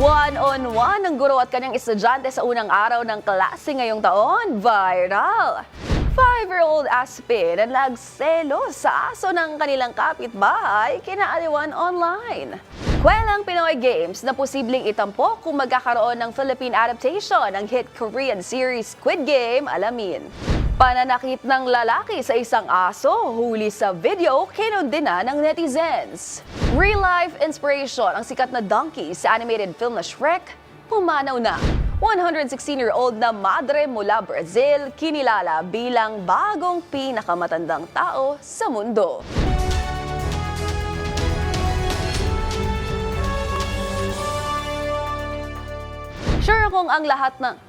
One-on-one ng guro at kanyang estudyante sa unang araw ng klase ngayong taon, viral! Five-year-old Aspin ang nagselos sa aso ng kanilang kapitbahay kinaaliwan online. Kwelang Pinoy Games na posibleng itampok kung magkakaroon ng Philippine adaptation ng hit Korean series Squid Game, alamin. Pananakit ng lalaki sa isang aso, huli sa video, kinundina ng netizens. Real-life inspiration ang sikat na donkey sa animated film na Shrek, pumanaw na. 116-year-old na madre mula Brazil, kinilala bilang bagong pinakamatandang tao sa mundo. Sure akong ang lahat ng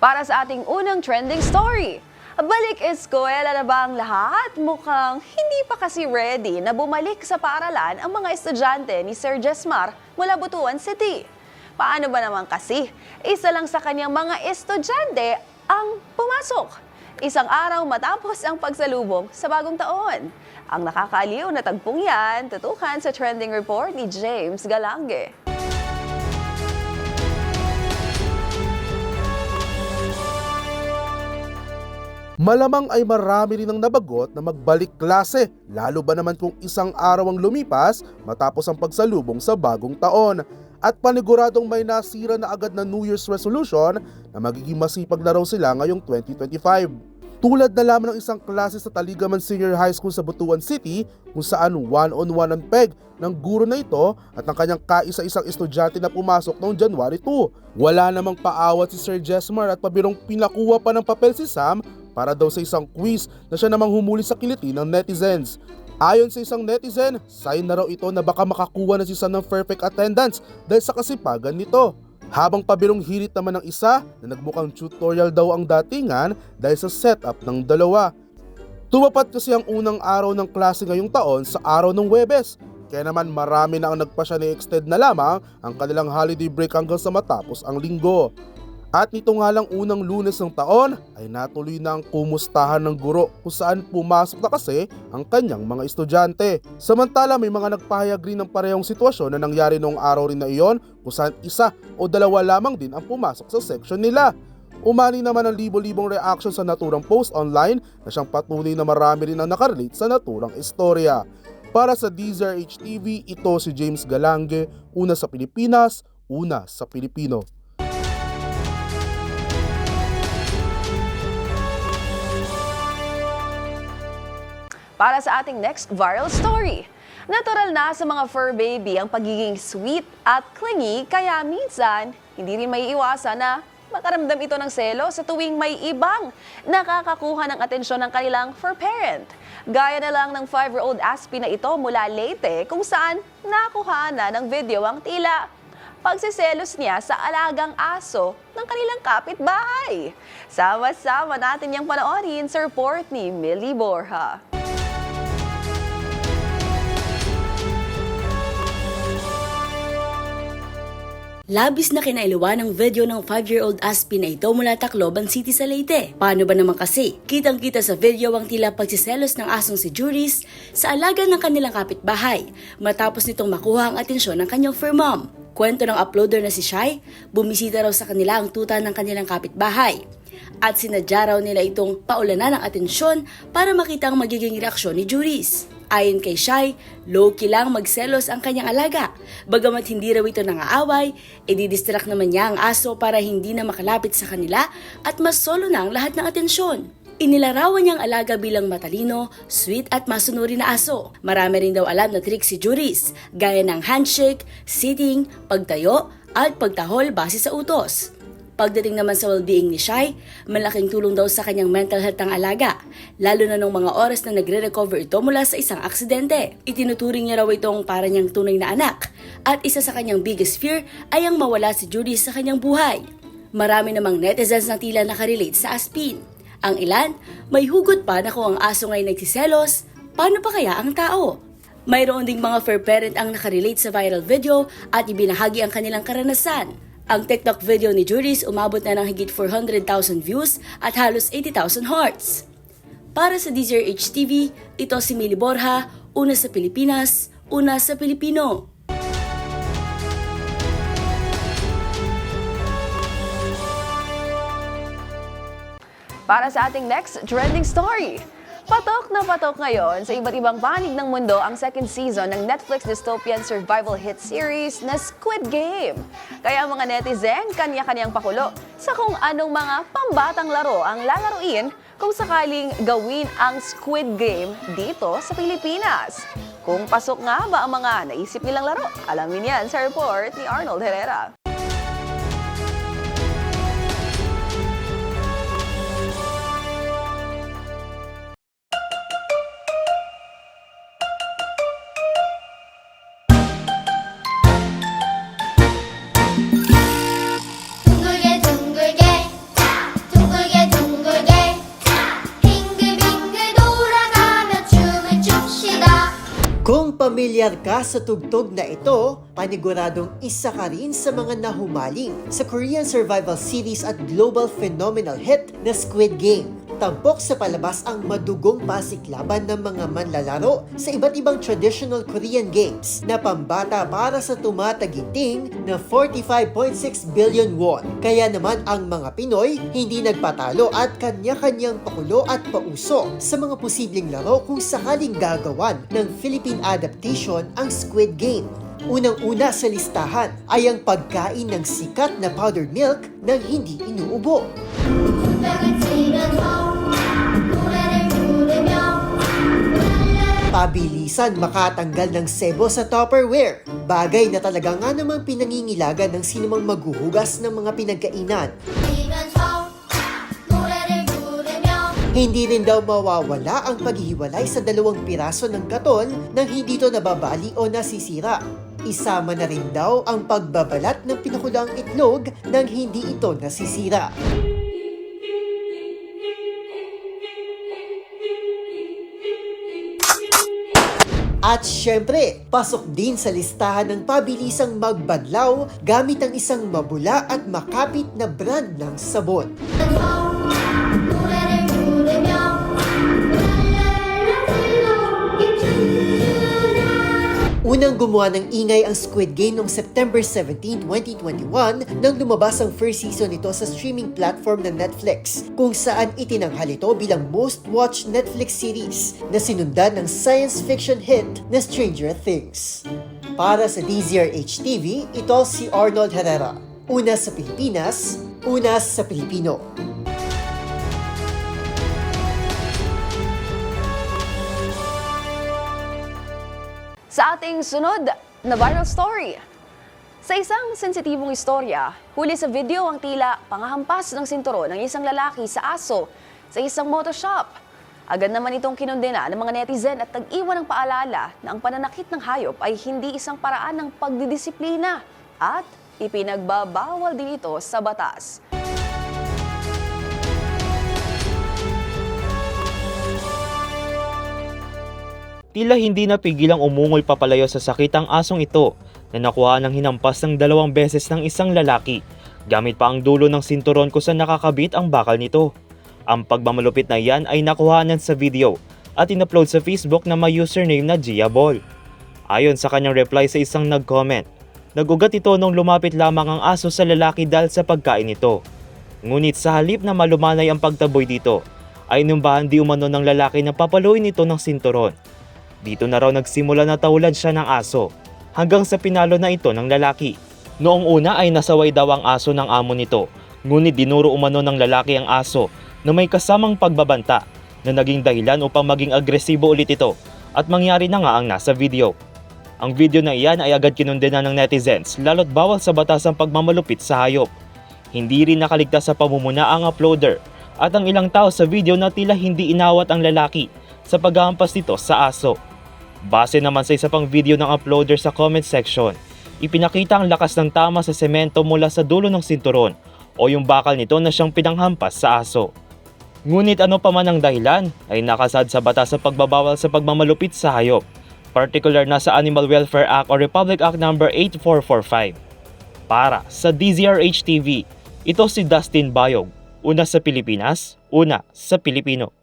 Para sa ating unang trending story. Balik eskwela na ba ang lahat? Mukhang hindi pa kasi ready na bumalik sa paaralan ang mga estudyante ni Sir Jesmar mula Butuan City. Paano ba naman kasi? Isa lang sa kanyang mga estudyante ang pumasok. Isang araw matapos ang pagsalubong sa bagong taon. Ang nakakaaliw na tagpong yan, tutukan sa trending report ni James Galange. Malamang ay marami rin ang nabagot na magbalik klase, lalo ba naman kung isang araw ang lumipas matapos ang pagsalubong sa bagong taon. At paniguradong may nasira na agad na New Year's resolution na magiging masipag na raw sila ngayong 2025. Tulad na lamang ng isang klase sa Taligaman Senior High School sa Butuan City kung saan one-on-one ang peg ng guro na ito at ang kanyang kaisa-isang estudyante na pumasok noong January 2. Wala namang paawat si Sir Jesmar at pabirong pinakuha pa ng papel si Sam para daw sa isang quiz na siya namang humuli sa kiliti ng netizens. Ayon sa isang netizen, sign na raw ito na baka makakuha na si Sam ng perfect attendance dahil sa kasipagan nito. Habang pabirong hirit naman ng isa na nagmukhang tutorial daw ang datingan dahil sa setup ng dalawa. Tumapat kasi ang unang araw ng klase ngayong taon sa araw ng Webes. Kaya naman marami na ang nagpasya ni extend na lamang ang kanilang holiday break hanggang sa matapos ang linggo. At nito nga lang unang lunes ng taon ay natuloy na ang kumustahan ng guro kung saan pumasok na kasi ang kanyang mga estudyante. Samantala may mga nagpahayag rin ng parehong sitwasyon na nangyari noong araw rin na iyon kung saan isa o dalawa lamang din ang pumasok sa section nila. Umani naman ang libo-libong reaction sa naturang post online na siyang patunay na marami rin ang nakarelate sa naturang istorya. Para sa DZRH TV, ito si James Galange, una sa Pilipinas, una sa Pilipino. Para sa ating next viral story. Natural na sa mga fur baby ang pagiging sweet at clingy kaya minsan hindi rin may iwasan na makaramdam ito ng selo sa tuwing may ibang nakakakuha ng atensyon ng kanilang fur parent. Gaya na lang ng 5-year-old Aspie na ito mula Leyte kung saan nakuha na ng video ang tila pagsiselos niya sa alagang aso ng kanilang kapitbahay. Sama-sama natin yung panoorin sa report ni Millie Borja. Labis na kinailuwan ng video ng 5-year-old Aspin na ito mula Tacloban City sa Leyte. Paano ba naman kasi? Kitang-kita sa video ang tila pagsiselos ng asong si Juris sa alaga ng kanilang kapitbahay matapos nitong makuha ang atensyon ng kanyang fur mom. Kwento ng uploader na si Shai, bumisita raw sa kanila ang tuta ng kanilang kapitbahay. At sinadya raw nila itong paulanan ng atensyon para makita ang magiging reaksyon ni Juris. Ayon kay Shai, low-key lang magselos ang kanyang alaga. Bagamat hindi raw ito nangaaway, edi-distract naman niya ang aso para hindi na makalapit sa kanila at mas solo na ang lahat ng atensyon. Inilarawan niyang alaga bilang matalino, sweet at masunuri na aso. Marami rin daw alam na trick si Juris, gaya ng handshake, sitting, pagtayo, at pagtahol base sa utos. Pagdating naman sa well-being ni Shai, malaking tulong daw sa kanyang mental health ang alaga, lalo na nung mga oras na nagre-recover ito mula sa isang aksidente. Itinuturing niya raw itong para niyang tunay na anak, at isa sa kanyang biggest fear ay ang mawala si Judy sa kanyang buhay. Marami namang netizens na tila nakarelate sa Aspin. Ang ilan, may hugot pa na kung ang aso nga'y nagsiselos, paano pa kaya ang tao? Mayroon ding mga fur parent ang nakarelate sa viral video at ibinahagi ang kanilang karanasan. Ang TikTok video ni Juris umabot na ng higit 400,000 views at halos 80,000 hearts. Para sa DZRH TV, ito si Mili Borja, una sa Pilipinas, una sa Pilipino. Para sa ating next trending story. Patok na patok ngayon sa iba't ibang panig ng mundo ang second season ng Netflix dystopian survival hit series na Squid Game. Kaya mga netizen, kanya-kanyang pakulo sa kung anong mga pambatang laro ang lalaruin kung sakaling gawin ang Squid Game dito sa Pilipinas. Kung pasok nga ba ang mga naisip nilang laro? Alamin yan sa report ni Arnold Herrera. Pamilyar ka sa tugtog na ito, paniguradong isa ka rin sa mga nahumaling sa Korean survival series at global phenomenal hit na Squid Game. Tampok sa palabas ang madugong pasiklaban ng mga manlalaro sa iba't ibang traditional Korean games na pambata para sa tumataginting na 45.6 billion won. Kaya naman ang mga Pinoy hindi nagpatalo at kanya-kanyang pakulo at pauso sa mga posibleng laro kung sakaling gagawan ng Philippine adaptation ang Squid Game. Unang-una sa listahan ay ang pagkain ng sikat na powdered milk nang hindi inuubo. pabilisan makatanggal ng sebo sa Tupperware. Bagay na talaga nga namang pinangingilagan ng sinumang maghuhugas ng mga pinagkainan. Hindi rin daw mawawala ang paghihiwalay sa dalawang piraso ng katol nang hindi ito nababali o nasisira. Isama na rin daw ang pagbabalat ng pinakulang itlog nang hindi ito nasisira. At syempre, pasok din sa listahan ng pabilisang magbadlaw gamit ang isang mabula at makapit na brand ng sabon. Unang gumawa ng ingay ang Squid Game noong September 17, 2021 nang lumabas ang first season nito sa streaming platform ng Netflix kung saan itinanghal ito bilang most watched Netflix series na sinundan ng science fiction hit na Stranger Things. Para sa DZRH TV, ito si Arnold Herrera. Una sa Pilipinas, una sa Pilipino. Ating sunod na viral story. Sa isang sensitibong istorya, huli sa video ang tila pangahampas ng sinturon ng isang lalaki sa aso sa isang motor shop. Agad naman itong kinundena ng mga netizen at tag-iwan ng paalala na ang pananakit ng hayop ay hindi isang paraan ng pagdidisiplina at ipinagbabawal din ito sa batas. Tila hindi napigilang umungoy papalayo sa sakit ang asong ito na nakuha ng hinampas ng dalawang beses ng isang lalaki gamit pa ang dulo ng sinturon kung saan nakakabit ang bakal nito. Ang pagmamalupit na yan ay nakuhanan sa video at inupload sa Facebook na may username na Gia Ball. Ayon sa kanyang reply sa isang nag-comment, nagugat ito nung lumapit lamang ang aso sa lalaki dahil sa pagkain nito. Ngunit sa halip na malumanay ang pagtaboy dito, ay numbahan di umano ng lalaki na papaluin ito ng sinturon. Dito na raw nagsimula na tawlan siya ng aso hanggang sa pinalo na ito ng lalaki. Noong una ay nasaway daw ang aso ng amo nito, ngunit dinuro umano ng lalaki ang aso na may kasamang pagbabanta na naging dahilan upang maging agresibo ulit ito at mangyari na nga ang nasa video. Ang video na iyan ay agad kinundena ng netizens lalo't bawal sa batas ang pagmamalupit sa hayop. Hindi rin nakaligtas sa pamumuna ang uploader at ang ilang tao sa video na tila hindi inawat ang lalaki sa paghahampas nito sa aso. Base naman sa isa pang video ng uploader sa comment section, ipinakita ang lakas ng tama sa semento mula sa dulo ng sinturon o yung bakal nito na siyang pinanghampas sa aso. Ngunit ano pa man ang dahilan ay nakasad sa batas sa pagbabawal sa pagmamalupit sa hayop, particular na sa Animal Welfare Act o Republic Act No. 8445. Para sa DZRH TV, ito si Dustin Bayog, una sa Pilipinas, una sa Pilipino.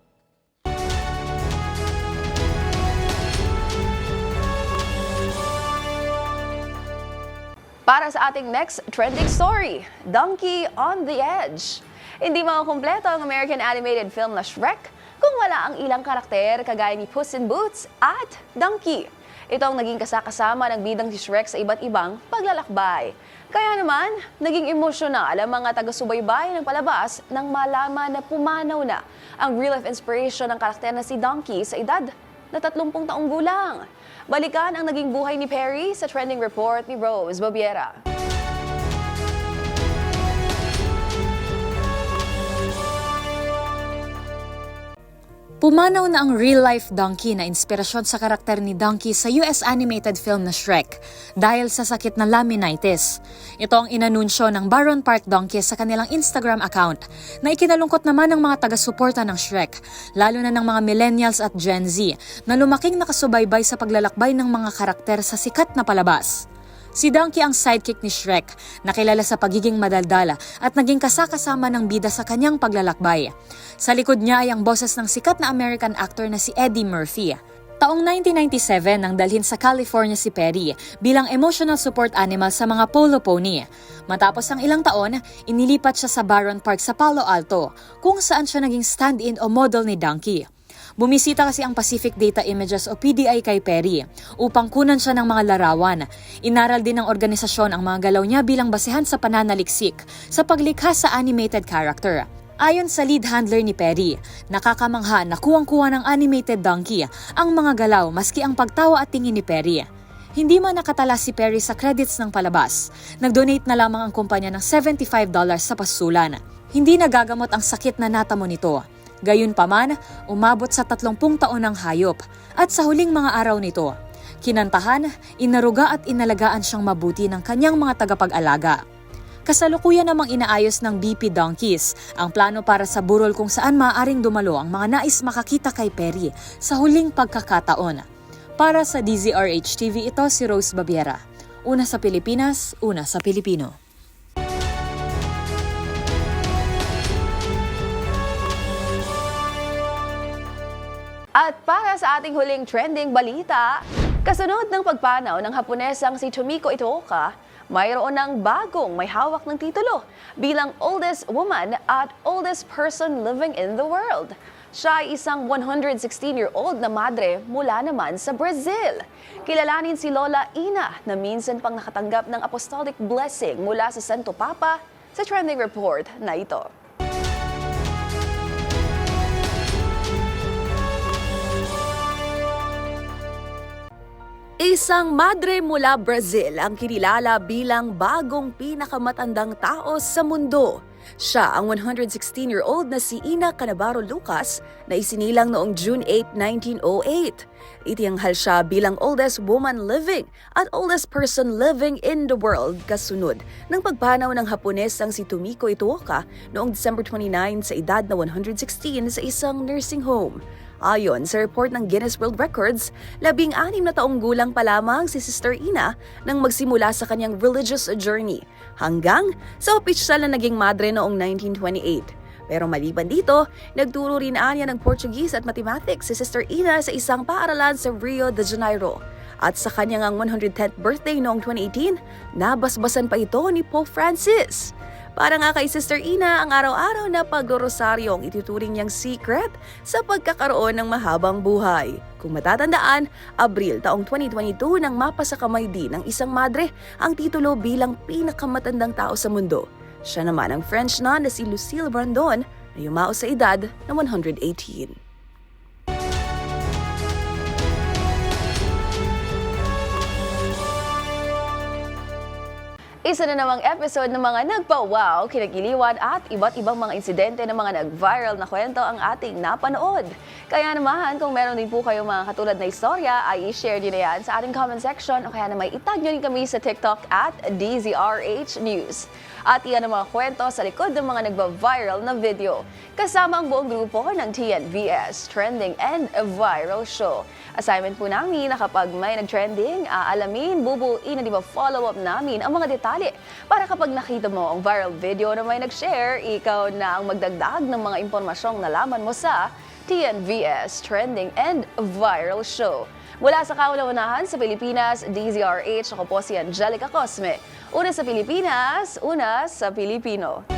Para sa ating next trending story, Donkey on the Edge. Hindi makukumpleto ang American animated film na Shrek kung wala ang ilang karakter kagaya ni Puss in Boots at Donkey. Ito ang naging kasakasama ng bidang si Shrek sa iba't ibang paglalakbay. Kaya naman, naging emosyonal ang mga taga-subaybay ng palabas nang malaman na pumanaw na ang real-life inspiration ng karakter na si Donkey sa edad na 30 taong gulang. Balikan ang naging buhay ni Perry sa trending report ni Rose Babiera. Pumanaw na ang real-life donkey na inspirasyon sa karakter ni Donkey sa US animated film na Shrek dahil sa sakit na laminitis. Ito ang inanunsyo ng Baron Park Donkey sa kanilang Instagram account na ikinalungkot naman ng mga taga-suporta ng Shrek, lalo na ng mga millennials at Gen Z na lumaking nakasubaybay sa paglalakbay ng mga karakter sa sikat na palabas. Si Donkey ang sidekick ni Shrek, nakilala sa pagiging madaldala at naging kasakasama ng bida sa kanyang paglalakbay. Sa likod niya ay ang boses ng sikat na American actor na si Eddie Murphy. Taong 1997 nang dalhin sa California si Perry bilang emotional support animal sa mga polo pony. Matapos ang ilang taon, inilipat siya sa Barron Park sa Palo Alto, kung saan siya naging stand-in o model ni Donkey. Bumisita kasi ang Pacific Data Images o PDI kay Perry upang kunan siya ng mga larawan. Inaral din ng organisasyon ang mga galaw niya bilang basehan sa pananaliksik sa paglikha sa animated character. Ayon sa lead handler ni Perry, nakakamangha na kuwang-kuwa ng animated donkey ang mga galaw maski ang pagtawa at tingin ni Perry. Hindi man nakatala si Perry sa credits ng palabas, nag-donate na lamang ang kumpanya ng $75 sa pasulan. Hindi nagagamot ang sakit na natamo nito. Gayunpaman, umabot sa 30 taon ng hayop at sa huling mga araw nito, kinantahan, inaruga at inalagaan siyang mabuti ng kanyang mga tagapag-alaga. Kasalukuyan namang inaayos ng BP Donkeys ang plano para sa burol kung saan maaaring dumalo ang mga nais makakita kay Perry sa huling pagkakataon. Para sa DZRH TV ito si Rose Babiera. Una sa Pilipinas, una sa Pilipino. At para sa ating huling trending balita, kasunod ng pagpanaw ng Haponesang si Chumiko Itooka, mayroon ng bagong may hawak ng titulo bilang oldest woman at oldest person living in the world. Siya ay isang 116-year-old na madre mula naman sa Brazil. Kilalanin si Lola Ina na minsan pang nakatanggap ng apostolic blessing mula sa Santo Papa sa trending report na ito. Isang madre mula Brazil ang kinilala bilang bagong pinakamatandang tao sa mundo. Siya ang 116-year-old na si Ina Canavaro Lucas na isinilang noong June 8, 1908. Itiyanghal siya bilang oldest woman living at oldest person living in the world kasunod ng pagpanaw ng Hapones ang si Tomiko Ituoka noong December 29 sa edad na 116 sa isang nursing home. Ayon sa report ng Guinness World Records, labing anim na taong gulang pa lamang si Sister Ina nang magsimula sa kanyang religious journey hanggang sa opisyal na naging madre noong 1928. Pero maliban dito, nagturo rin anya ng Portuguese at mathematics si Sister Ina sa isang paaralan sa Rio de Janeiro. At sa kanyang ang 110th birthday noong 2018, nabasbasan pa ito ni Pope Francis. Para nga kay Sister Ina, ang araw-araw na paglorosaryo ang ituturing niyang secret sa pagkakaroon ng mahabang buhay. Kung matatandaan, Abril taong 2022 nang mapasa kamay din ng isang madre ang titulo bilang pinakamatandang tao sa mundo. Siya naman ang French nun na si Lucille Brandon na yumao sa edad na 118. Isa na namang episode ng mga nagpa-wow, kinagiliwan at iba't ibang mga insidente ng mga nag-viral na kwento ang ating napanood. Kaya naman, kung meron din po kayong mga katulad na istorya, ay i-share nyo na yan sa ating comment section o kaya naman itag nyo rin kami sa TikTok at DZRH News. At iyan ang mga kwento sa likod ng mga nagba-viral na video. Kasama ang buong grupo ng TNVS Trending and Viral Show. Assignment po namin na kapag may nag-trending, aalamin, bubuuin na di ba follow-up namin ang mga detalye. Para kapag nakita mo ang viral video na may nag-share, ikaw na ang magdagdag ng mga impormasyong nalaman mo sa TNVS Trending and Viral Show. Mula sa kauna-unahan sa Pilipinas, DZRH, ako po si Angelica Cosme. Una sa Pilipinas, una sa Pilipino.